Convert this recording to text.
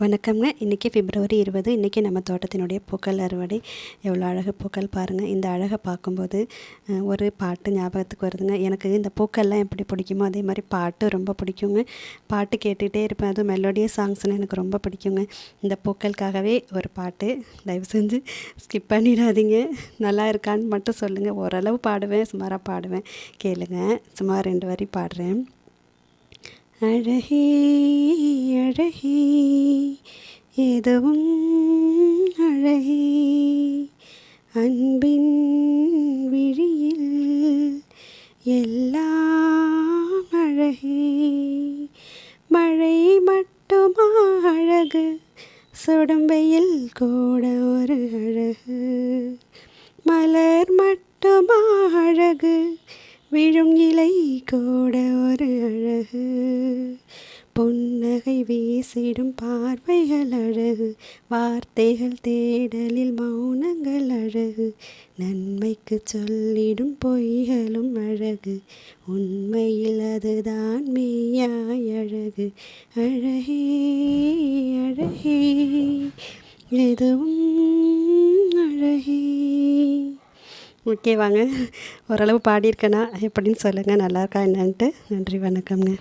வணக்கம்ங்க. இன்றைக்கி பிப்ரவரி இருபது. இன்றைக்கி நம்ம தோட்டத்தினுடைய பூக்கள் அறுவடை. எவ்வளோ அழகு பூக்கள் பாருங்கள் இந்த அழகை பார்க்கும்போது ஒரு பாட்டு ஞாபகத்துக்கு வருதுங்க. எனக்கு இந்த பூக்கள்லாம் எப்படி பிடிக்குமோ அதே மாதிரி பாட்டு ரொம்ப பிடிக்குங்க. பாட்டு கேட்டுகிட்டே இருப்பேன். அதுவும் மெலோடியஸ் சாங்ஸ்னால் எனக்கு ரொம்ப பிடிக்குங்க. இந்த பூக்களுக்காகவே ஒரு பாட்டு. தயவு செஞ்சு ஸ்கிப் பண்ணிடாதீங்க. நல்லா இருக்கான்னு மட்டும் சொல்லுங்கள் ஓரளவு பாடுவேன். சுமாராக பாடுவேன். கேளுங்க. சுமார் ரெண்டு வரி பாடுறேன். அழகே அழகே எதுவும் அழகே. அன்பின் விழியில் எல்லாம் அழகே. மழை மட்டுமா அழகு சுடம்பையில் கூட ஒரு அழகு. மலர் மட்டுமா அழகு விழும் இலை கூட ஒரு அழகு. புன்னகை வீசிடும் பார்வைகள் அழகு. வார்த்தைகள் தேடலில் மௌனங்கள் அழகு. நன்மைக்கு சொல்லிடும் பொய்களும் அழகு. உண்மையில் அதுதான் மெய்யாய் அழகு. அழகே அழகே எதுவும் அழகே. ஓகே வாங்க. ஓரளவு பாடியிருக்கேனா? எப்படின்னு சொல்லுங்கள் நல்லா இருக்கா என்னன்ட்டு. நன்றி வணக்கம்ங்க.